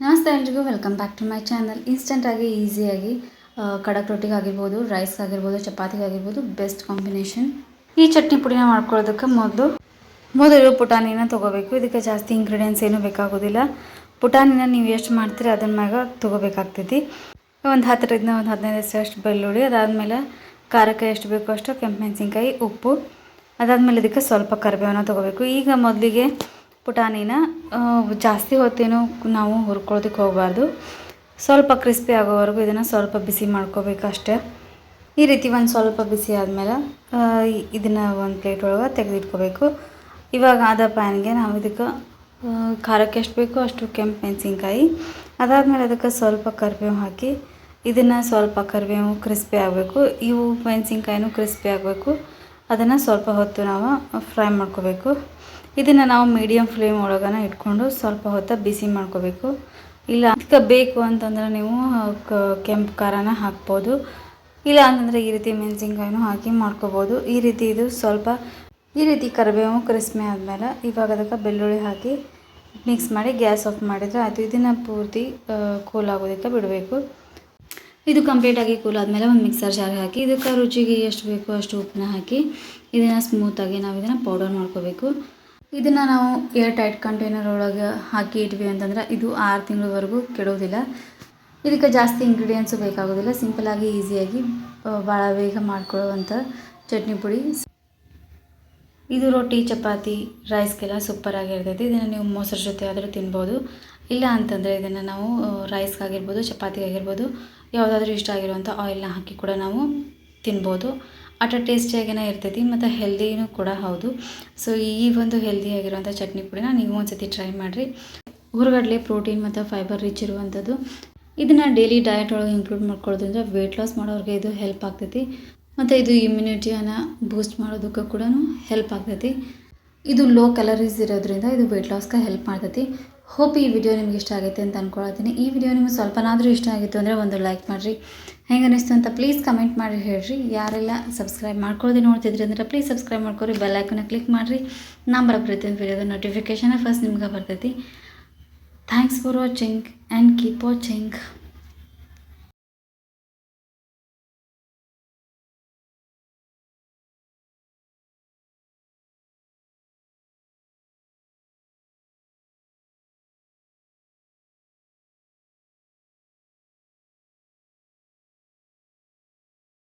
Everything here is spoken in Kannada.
ನಮಸ್ತೆ ಎಲ್ರಿಗೂ welcome back to my channel ಇನ್ಸ್ಟೆಂಟಾಗಿ ಈಸಿಯಾಗಿ ಕಡಕ್ ರೊಟ್ಟಿಗಾಗಿರ್ಬೋದು ರೈಸ್ಗಾಗಿರ್ಬೋದು ಚಪಾತಿಗಾಗಿರ್ಬೋದು ಬೆಸ್ಟ್ ಕಾಂಬಿನೇಷನ್ ಈ ಚಟ್ನಿ ಪುಡಿನ ಮಾಡ್ಕೊಳ್ಳೋದಕ್ಕೆ ಮೊದಲು ಮೊದಲು ಪುಟಾಣಿನ ತೊಗೋಬೇಕು. ಇದಕ್ಕೆ ಜಾಸ್ತಿ ಇಂಗ್ರೀಡಿಯೆಂಟ್ಸ್ ಏನೂ ಬೇಕಾಗೋದಿಲ್ಲ. ಪುಟಾಣಿನ ನೀವು ಎಷ್ಟು ಮಾಡ್ತೀರಿ ಅದನ್ನ ಮ್ಯಾಗ ತೊಗೋಬೇಕಾಗ್ತೈತಿ. ಒಂದು ಹತ್ತರಿಂದ ಒಂದು ಹದಿನೈದು ಅಷ್ಟು ಬೆಳ್ಳುಳ್ಳಿ, ಅದಾದಮೇಲೆ ಖಾರಕ್ಕೆ ಎಷ್ಟು ಬೇಕೋ ಅಷ್ಟು ಕೆಂಪು ಮೆಣಸಿನ್ಕಾಯಿ, ಉಪ್ಪು, ಅದಾದಮೇಲೆ ಇದಕ್ಕೆ ಸ್ವಲ್ಪ ಕರಿಬೇವನ್ನ ತೊಗೋಬೇಕು. ಈಗ ಮೊದಲಿಗೆ ಪುಟಾಣಿನ ಜಾಸ್ತಿ ಹೊತ್ತೇನು ನಾವು ಹುರ್ಕೊಳ್ಳೋದಕ್ಕೆ ಹೋಗಬಾರ್ದು. ಸ್ವಲ್ಪ ಕ್ರಿಸ್ಪಿ ಆಗೋವರೆಗೂ ಇದನ್ನು ಸ್ವಲ್ಪ ಬಿಸಿ ಮಾಡ್ಕೋಬೇಕು ಅಷ್ಟೇ ಈ ರೀತಿ ಒಂದು ಸ್ವಲ್ಪ ಬಿಸಿ ಆದಮೇಲೆ ಇದನ್ನು ಒಂದು ಪ್ಲೇಟ್ ಒಳಗೆ ತೆಗೆದಿಟ್ಕೋಬೇಕು. ಇವಾಗ ಆದ ಪ್ಯಾನ್ಗೆ ನಾವು ಇದಕ್ಕೆ ಖಾರಕ್ಕೆ ಎಷ್ಟು ಬೇಕೋ ಅಷ್ಟು ಕೆಂಪು ಮೆಣಸಿನ್ಕಾಯಿ, ಅದಾದಮೇಲೆ ಅದಕ್ಕೆ ಸ್ವಲ್ಪ ಕರಿಬೇವು ಹಾಕಿ, ಇದನ್ನು ಸ್ವಲ್ಪ ಕರಿಬೇವು ಕ್ರಿಸ್ಪಿ ಆಗಬೇಕು. ಇವು ಮೆಣಸಿನ್ಕಾಯಿನೂ ಕ್ರಿಸ್ಪಿ ಆಗಬೇಕು. ಅದನ್ನು ಸ್ವಲ್ಪ ಹೊತ್ತು ನಾವು ಫ್ರೈ ಮಾಡ್ಕೋಬೇಕು. ಇದನ್ನು ನಾವು ಮೀಡಿಯಮ್ ಫ್ಲೇಮ್ ಒಳಗನ ಇಟ್ಕೊಂಡು ಸ್ವಲ್ಪ ಹೊತ್ತು ಬಿಸಿ ಮಾಡ್ಕೋಬೇಕು. ಇಲ್ಲ ಅದಕ್ಕೆ ಬೇಕು ಅಂತಂದ್ರೆ ನೀವು ಕೆಂಪು ಖಾರನ ಹಾಕ್ಬೋದು. ಇಲ್ಲ ಅಂತಂದರೆ ಈ ರೀತಿ ಮೆಣಸಿನ್ಕಾಯಿನೂ ಹಾಕಿ ಮಾಡ್ಕೋಬೋದು. ಈ ರೀತಿ ಇದು ಸ್ವಲ್ಪ, ಈ ರೀತಿ ಕರಿಬೇವು ಕರಿಸ್ಮೆ ಆದಮೇಲೆ ಇವಾಗ ಅದಕ್ಕೆ ಬೆಳ್ಳುಳ್ಳಿ ಹಾಕಿ ಮಿಕ್ಸ್ ಮಾಡಿ ಗ್ಯಾಸ್ ಆಫ್ ಮಾಡಿದರೆ ಅದು ಇದನ್ನು ಪೂರ್ತಿ ಕೂಲ್ ಆಗೋದಕ್ಕೆ ಬಿಡಬೇಕು. ಇದು ಕಂಪ್ಲೀಟಾಗಿ ಕೂಲ್ ಆದಮೇಲೆ ಒಂದು ಮಿಕ್ಸರ್ ಜಾರ್ ಹಾಕಿ, ಇದಕ್ಕೆ ರುಚಿಗೆ ಎಷ್ಟು ಬೇಕೋ ಅಷ್ಟು ಉಪ್ಪನ್ನ ಹಾಕಿ, ಇದನ್ನು ಸ್ಮೂತಾಗಿ ನಾವು ಇದನ್ನು ಪೌಡರ್ ಮಾಡ್ಕೋಬೇಕು. ಇದನ್ನು ನಾವು ಏರ್ ಟೈಟ್ ಕಂಟೈನರ್ ಒಳಗೆ ಹಾಕಿ ಇಟ್ವಿ ಅಂತಂದ್ರೆ ಇದು ಆರು ತಿಂಗಳವರೆಗೂ ಕೆಡೋದಿಲ್ಲ. ಇದಕ್ಕೆ ಜಾಸ್ತಿ ಇಂಗ್ರೀಡಿಯೆಂಟ್ಸು ಬೇಕಾಗೋದಿಲ್ಲ ಸಿಂಪಲಾಗಿ ಈಸಿಯಾಗಿ ಭಾಳ ಬೇಗ ಮಾಡ್ಕೊಳ್ಳುವಂಥ ಚಟ್ನಿ ಪುಡಿ ಇದು ರೊಟ್ಟಿ, ಚಪಾತಿ ರೈಸ್ಗೆಲ್ಲ ಸೂಪರಾಗಿರ್ತೈತಿ ಇದನ್ನು ನೀವು ಮೊಸರು ಜೊತೆ ಆದರೂ ತಿನ್ಬೋದು. ಇಲ್ಲ ಅಂತಂದರೆ ಇದನ್ನು ನಾವು ರೈಸ್ಗಾಗಿರ್ಬೋದು ಚಪಾತಿಗಾಗಿರ್ಬೋದು ಯಾವುದಾದ್ರೂ ಇಷ್ಟ ಆಗಿರುವಂಥ ಆಯಿಲ್ನ ಹಾಕಿ ಕೂಡ ನಾವು ತಿನ್ಬೋದು. ಅಟ ಟೇಸ್ಟಿಯಾಗಿನೇ ಇರ್ತೈತಿ ಮತ್ತು ಹೆಲ್ದಿನೂ ಕೂಡ ಹೌದು. ಸೊ ಈ ಒಂದು ಹೆಲ್ದಿಯಾಗಿರುವಂಥ ಚಟ್ನಿ ಪುಡಿನ ನೀವು ಒಂದ್ಸತಿ ಟ್ರೈ ಮಾಡಿರಿ. ಹುರುಗಡಲೆ ಪ್ರೋಟೀನ್ ಮತ್ತು ಫೈಬರ್ ರಿಚ್ ಇರುವಂಥದ್ದು ಇದನ್ನು ಡೈಲಿ ಡಯಟ್ ಒಳಗೆ ಇನ್ಕ್ಲೂಡ್ ಮಾಡ್ಕೊಳ್ಳೋದ್ರಿಂದ ವೆಯ್ಟ್ ಲಾಸ್ ಮಾಡೋರಿಗೆ ಇದು ಹೆಲ್ಪ್ ಆಗ್ತೈತಿ. ಮತ್ತು ಇದು ಇಮ್ಯುನಿಟಿಯನ್ನು ಬೂಸ್ಟ್ ಮಾಡೋದಕ್ಕೆ ಕೂಡ ಹೆಲ್ಪ್ ಆಗ್ತೈತಿ. ಇದು ಲೋ ಕ್ಯಾಲರೀಸ್ ಇರೋದ್ರಿಂದ ಇದು ವೆಯ್ಟ್ ಲಾಸ್ಗೆ ಹೆಲ್ಪ್ ಮಾಡ್ತೈತಿ. ಹೋಪ್ ಈ ವಿಡಿಯೋ ನಿಮ್ಗೆ ಇಷ್ಟ ಆಗೈತೆ ಅಂತ ಅಂದ್ಕೊಳತ್ತೀನಿ ಈ ವಿಡಿಯೋ ನಿಮ್ಗೆ ಸ್ವಲ್ಪನಾದರೂ ಇಷ್ಟ ಆಗಿತ್ತು ಅಂದರೆ ಒಂದು ಲೈಕ್ ಮಾಡಿರಿ. ಹೆಂಗೆ ಅನ್ನಿಸ್ತು ಅಂತ ಪ್ಲೀಸ್ ಕಮೆಂಟ್ ಮಾಡಿ ಹೇಳ್ರಿ. ಯಾರೆಲ್ಲ ಸಬ್ಸ್ಕ್ರೈಬ್ ಮಾಡ್ಕೊಳ್ಳೋದು ನೋಡ್ತಿದ್ರಿ ಅಂದರೆ ಪ್ಲೀಸ್ ಸಬ್ಸ್ಕ್ರೈಬ್ ಮಾಡ್ಕೊರಿ ಬೆಲ್ಲೈಕನ್ನ ಕ್ಲಿಕ್ ಮಾಡಿರಿ. ನಾ ಬರೋ ಪ್ರತಿಯೊಂದು ವಿಡಿಯೋದ ನೋಟಿಫಿಕೇಷನ್ ಫಸ್ಟ್ ನಿಮ್ಗೆ ಬರ್ತೈತಿ. Thanks for watching and keep watching